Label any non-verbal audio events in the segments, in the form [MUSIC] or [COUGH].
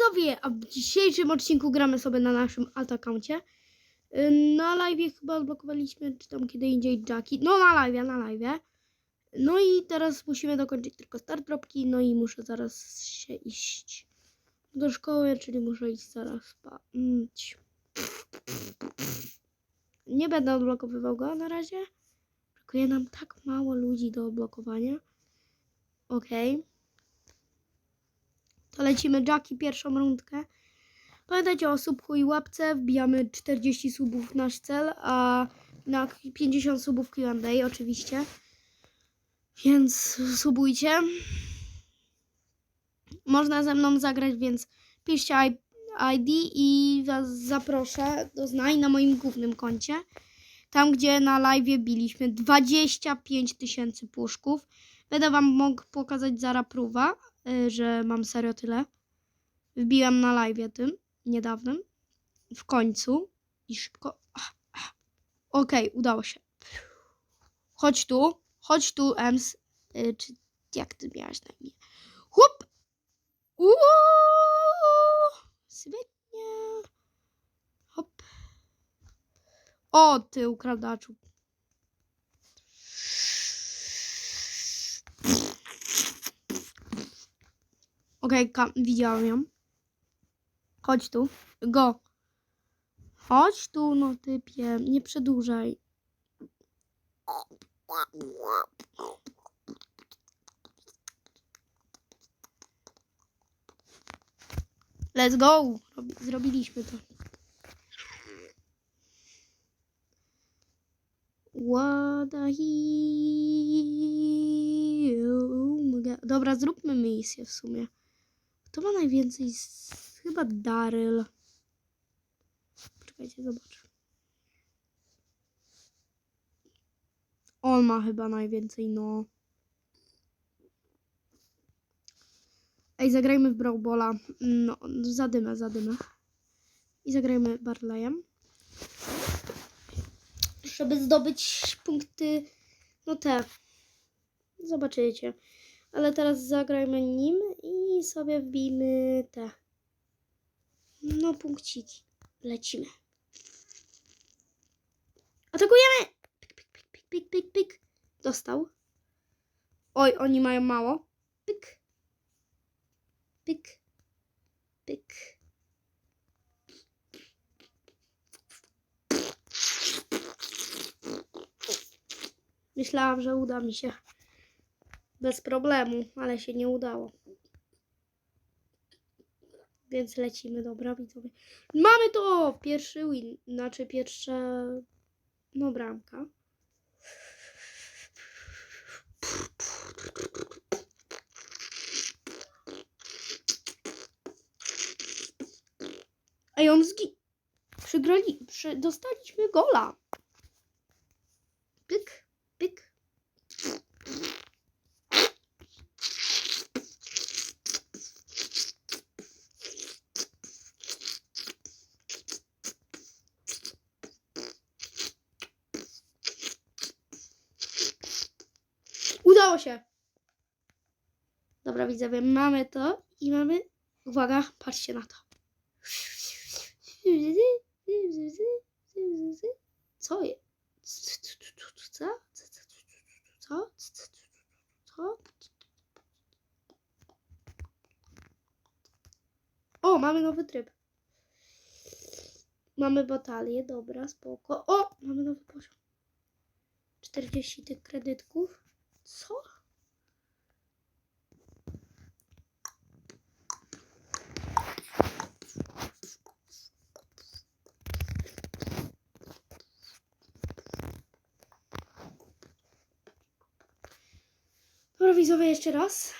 widzowie, a w dzisiejszym odcinku gramy sobie na naszym. Ym, Na live chyba odblokowaliśmy, czy tam kiedy indziej Jacki. No na live, na live. No i teraz musimy dokończyć tylko start dropki, no i muszę zaraz się iść do szkoły, czyli muszę iść zaraz spać. Nie będę odblokowywał go na razie. Brakuje nam tak mało ludzi do odblokowania. Okej. To lecimy Jacki pierwszą rundkę. Pamiętajcie o subku i łapce. Wbijamy 40 subów nasz cel, a na 50 subów Q&A oczywiście. Więc subujcie. Można ze mną zagrać, więc piszcie ID i was zaproszę do znań na moim głównym koncie. Tam, gdzie na live biliśmy 25 tysięcy puszków. Będę wam mógł pokazać zaraz próba, że mam serio tyle. Wbiłem na live tym niedawnym. W końcu. I szybko. Okej, udało się. Chodź tu. Chodź tu, Ems. Y, czy jak ty miałaś na imię? Chłop! Świetnie. Hop. O, ty ukradaczu. Okej, ka- widziałem ją. Chodź tu. Go. Chodź tu, no typie. Nie przedłużaj. Let's go. Robi- Zrobiliśmy to. What a. Dobra, zróbmy misję w sumie. Kto ma najwięcej? Chyba Daryl. Poczekajcie, zobaczę. On ma chyba najwięcej, no. Ej, zagrajmy w Brawlbola. No, zadymę, zadymę. I zagrajmy Barleyem. Żeby zdobyć punkty, no te. Zobaczycie. Ale teraz zagrajmy nim i sobie wbijmy te. No, punkciki. Lecimy. Atakujemy! Pik, pik, pik, pik, pik, pik, pik. Dostał. Oj, oni mają mało. Pyk. Pyk. Pyk. Myślałam, że uda mi się. Bez problemu, ale się nie udało. Więc lecimy, dobra widzowie. Mamy to! Pierwszy win, znaczy pierwsza no bramka. Ej, on zgi... Przygrali... Przy... Dostaliśmy gola. Pyk, pyk. Udało się. Dobra, widzowie, mamy to i mamy. Uwaga, patrzcie na to. Co jest? Co? Co? Co? O, mamy nowy tryb. Mamy batalię, dobra, spoko. O, mamy nowy poziom. 40 tych kredytków. Co? Dobra, widzowie, jeszcze raz.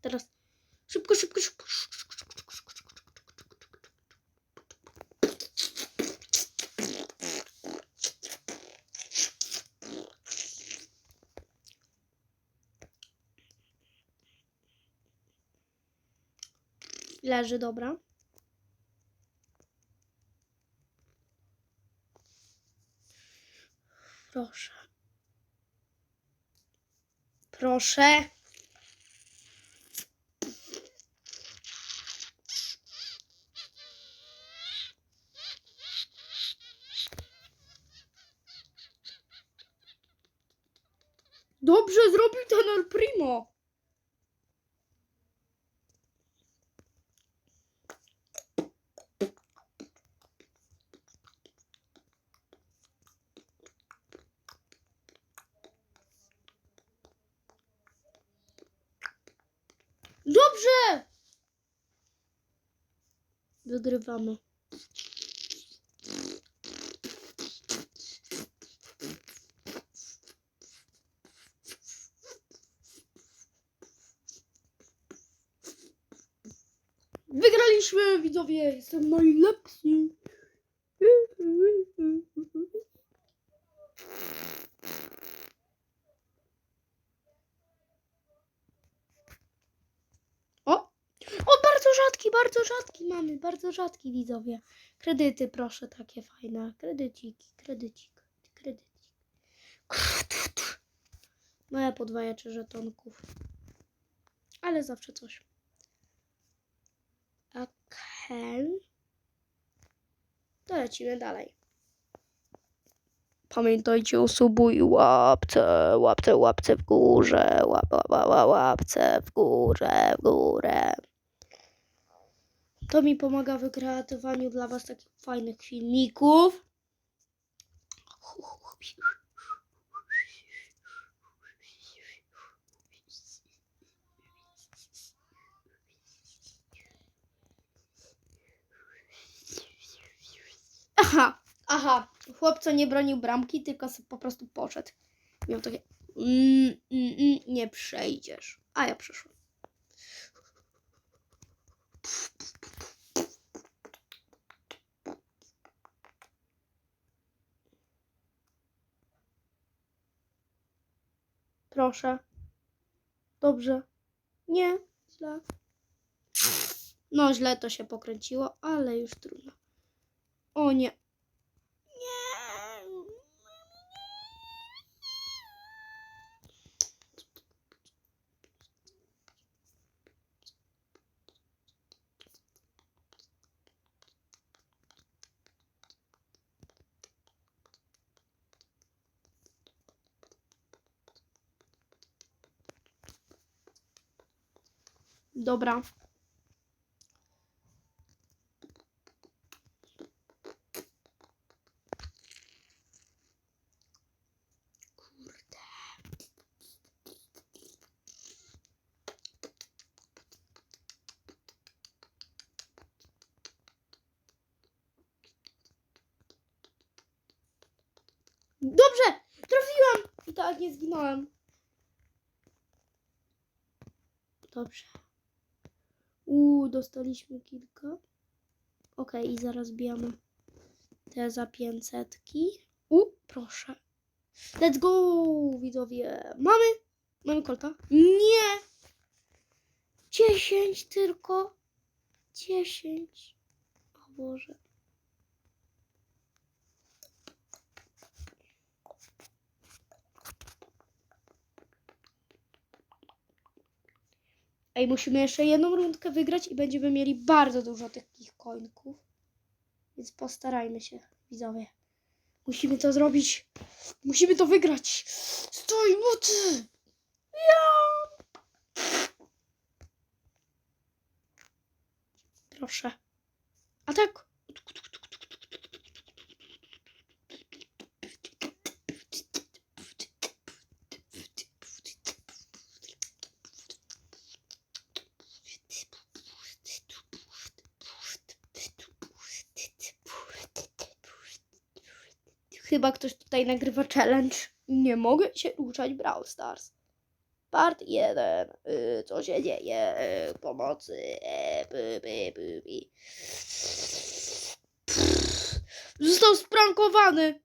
Teraz szybko, szybko, szybko. leży, dobra. Proszę. Proszę. Dobrze! Wygrywamy. Wygraliśmy, widzowie! Jestem najlepszy! O! O, bardzo rzadki, bardzo rzadki mamy, bardzo rzadki widzowie. Kredyty, proszę, takie fajne. Kredyciki, kredycik, kredycik. No ja podwajaczę żetonków. Ale zawsze coś. Okej. To lecimy dalej. Pamiętajcie o subu i łapce, łapce, łapce w górze, łap, łap, łap, łapce w górze, w górę. To mi pomaga w kreatywaniu dla Was takich fajnych filmików. Aha, aha. Chłopca nie bronił bramki, tylko po prostu poszedł. Miał takie. Mm, mm, mm, nie przejdziesz. A ja przeszłam. Proszę. Dobrze. Nie, źle. No, źle to się pokręciło, ale już trudno. O nie. Dobra. Dobrze! Trafiłam! I tak nie zginąłem. Dobrze. Uuu, dostaliśmy kilka. Okej, i zaraz bijamy te za 500. U, proszę. Let's go, widzowie. Mamy? Mamy kolta? Nie! 10 tylko. 10. O Boże. Ej, musimy jeszcze jedną rundkę wygrać i będziemy mieli bardzo dużo takich coinków. Więc postarajmy się, widzowie. Musimy to zrobić. Musimy to wygrać. Stoj, mocy! Ja! Proszę. A tak. Chyba ktoś tutaj nagrywa challenge. Nie mogę się ruszać Brawl Stars. Part 1. Y, co się dzieje? Y, pomocy. Pff, Został sprankowany.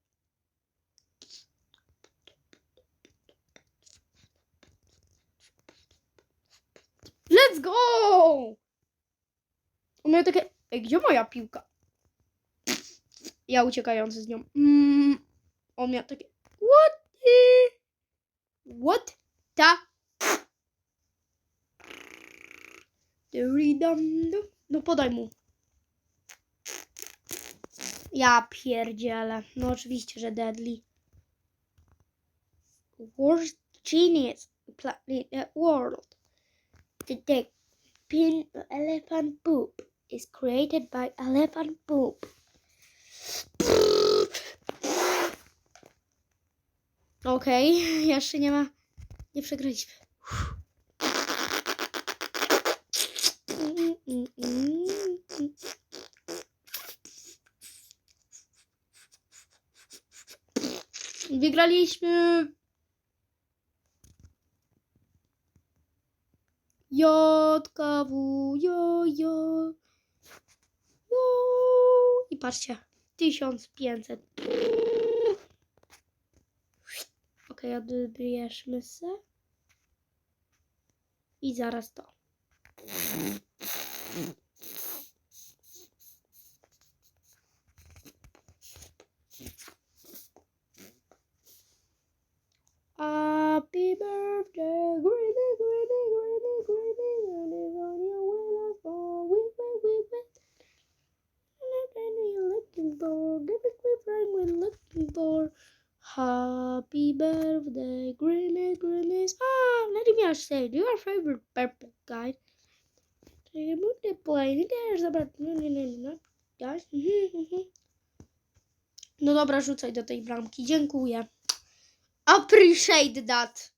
Let's go! On miał takie... Gdzie moja piłka? Ja uciekający z nią. Mm, on miał takie... What. What. Dum-dum. No podaj mu. Ja pierdzielę. No oczywiście, że deadly. Worst genius planet world. The pin elephant poop is created by elephant poop. Okej, [LAUGHS] jeszcze nie ma. Nie przegraliśmy. Wygraliśmy. JKW, jo, jo. Jo. I patrzcie, 1500. Okej, odbierzmy se. I zaraz to. Happy birthday, for. Happy birthday, Granny, Granny. Ah, let me say, your favorite purple guy. Remove the plane, there's about, no, no, no, no, guys. [LAUGHS] No dobra, rzucaj do tej bramki, dziękuję. Appreciate that.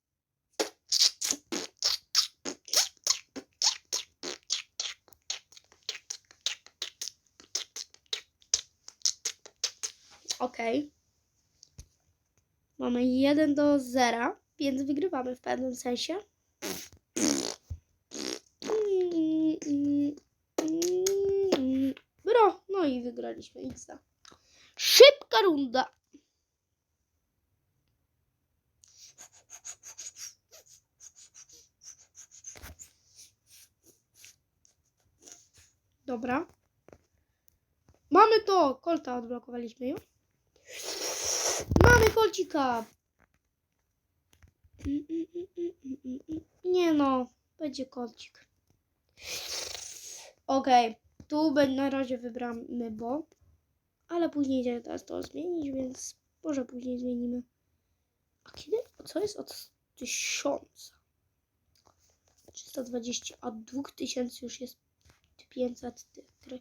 Okej. Mamy 1 do 0, więc wygrywamy w pewnym sensie. Bro, no i wygraliśmy X. Szybka runda. Dobra. Mamy to! Kolta odblokowaliśmy już. Mamy kolcika! Mm, mm, mm. Nie no, będzie kolcik. Okej, tu be- na razie wybramy bo, ale później idzie teraz to zmienić, więc może później zmienimy. A kiedy? Co jest od tysiąca? 320, a 2000 już jest 500 tych gry.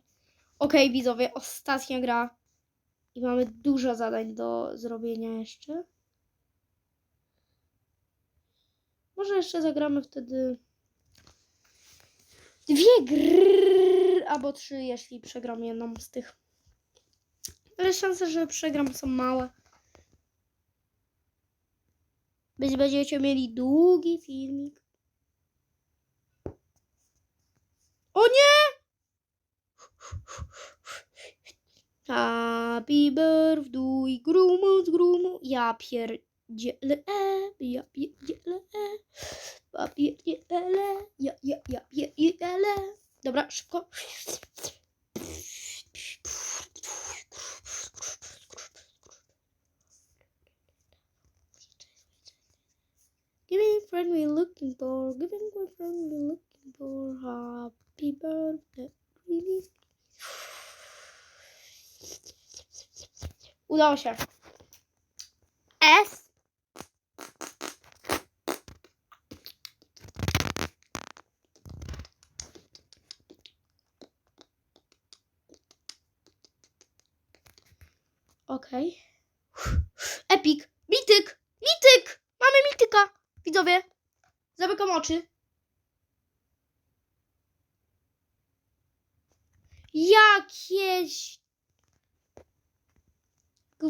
Okej, widzowie, ostatnia gra. I mamy dużo zadań do zrobienia jeszcze. Może jeszcze zagramy wtedy dwie gry, albo trzy, jeśli przegram jedną z tych. Ale szanse, że przegram są małe. Więc będziecie mieli długi filmik. O nie! Happy birthday, grumu, grumu. Ja pierdzielę, ja pierdzielę, ja pierdzielę, ja, ja, ja pierdzielę. Dobra, szybko. A friend we're looking for. A friend we're looking for. Happy birthday. Really? Udało się. S. Okej. Epic. Mityk. Mityk. Mamy mityka. Widzowie. Zamykam oczy.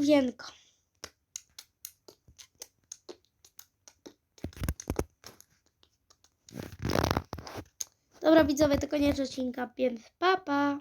Gówienko. Dobra widzowie, to koniec odcinka, więc pa pa.